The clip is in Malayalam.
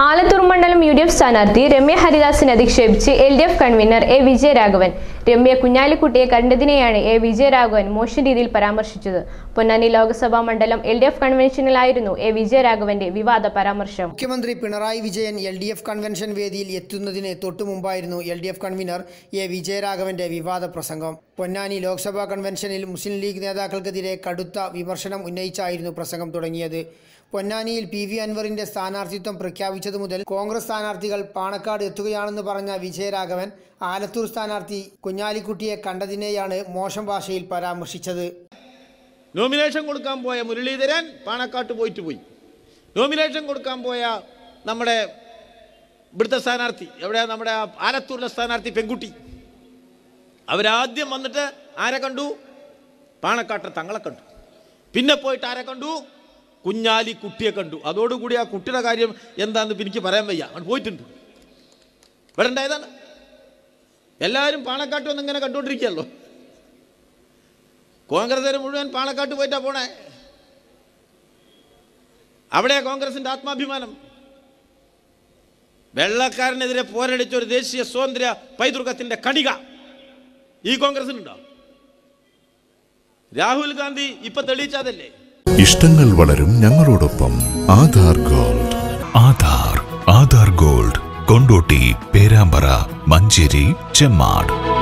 ആലത്തൂർ മണ്ഡലം യു ഡി എഫ് സ്ഥാനാർത്ഥി രമ്യ ഹരിദാസിനെ അധിക്ഷേപിച്ച് L D F convener A Vijayaraghavan. Ramya കുഞ്ഞാലിക്കുട്ടിയെ കണ്ടതിനെയാണ് എ വിജയരാഘവൻ മോശം രീതിയിൽ പരാമർശിച്ചത്. പൊന്നാനി ലോക്സഭാ മണ്ഡലം എൽ ഡി എഫ് കൺവെൻഷനിലായിരുന്നു എ വിജയരാഘവന്റെ വിവാദ പരാമർശം. മുഖ്യമന്ത്രി Pinarayi Vijayan L D F convention വേദിയിൽ എത്തുന്നതിന് തൊട്ടു മുമ്പായിരുന്നു L D F convener A വിജയരാഘവന്റെ വിവാദ പ്രസംഗം. പൊന്നാനി ലോക്സഭാ കൺവെൻഷനിൽ മുസ്ലിം ലീഗ് നേതാക്കൾക്കെതിരെ കടുത്ത വിമർശനം ഉന്നയിച്ചായിരുന്നു പ്രസംഗം തുടങ്ങിയത്. പൊന്നാനിയിൽ പി വി അൻവറിന്റെ സ്ഥാനാർത്ഥിത്വം പ്രഖ്യാപിച്ചതു മുതൽ കോൺഗ്രസ് സ്ഥാനാർത്ഥികൾ പാണക്കാട് എത്തുകയാണെന്ന് പറഞ്ഞ വിജയരാഘവൻ ആലത്തൂർ സ്ഥാനാർത്ഥി കുഞ്ഞാലിക്കുട്ടിയെ കണ്ടതിനെയാണ് മോശം ഭാഷയിൽ പരാമർശിച്ചത്. നോമിനേഷൻ കൊടുക്കാൻ പോയ മുരളീധരൻ പാണക്കാട്ട് പോയിട്ട് പോയി. നോമിനേഷൻ കൊടുക്കാൻ പോയ നമ്മുടെ ഇവിടുത്തെ സ്ഥാനാർത്ഥി എവിടെ നമ്മുടെ ആലത്തൂരിലെ സ്ഥാനാർത്ഥി പെൺകുട്ടി. അവരാദ്യം വന്നിട്ട് ആരെ കണ്ടു? പാണക്കാട്ടെ തങ്ങളെ കണ്ടു. പിന്നെ പോയിട്ട് ആരെ കണ്ടു? കുഞ്ഞാലി കുട്ടിയെ കണ്ടു. അതോടുകൂടി ആ കുട്ടിയുടെ കാര്യം എന്താണെന്ന് എനിക്ക് പറയാൻ വയ്യ. അവൻ പോയിട്ടുണ്ട്. ഇവിടെ ഉണ്ടായതാണ്. എല്ലാവരും പാണക്കാട്ട് വന്ന് ഇങ്ങനെ കണ്ടുകൊണ്ടിരിക്കുകയല്ലോ കോൺഗ്രസ്സുകാർ മുഴുവൻ പാണക്കാട്ട് പോയിട്ടാ പോണേ. അവിടെ കോൺഗ്രസിന്റെ ആത്മാഭിമാനം. വെള്ളക്കാരനെതിരെ പോരടിച്ച ഒരു ദേശീയ സ്വാതന്ത്ര്യ പൈതൃകത്തിന്റെ കണിക ഈ കോൺഗ്രസിനുണ്ടോ രാഹുൽ ഗാന്ധി ഇപ്പൊ തെളിയിച്ചതല്ലേ? ഇഷ്ടങ്ങൾ വളരും ഞങ്ങളോടൊപ്പം ആധാർ ഗോൾഡ്. ആധാർ ആധാർ ഗോൾഡ് കൊണ്ടോട്ടി പേരാമ്പ്ര മഞ്ചേരി ചെമ്മാട്.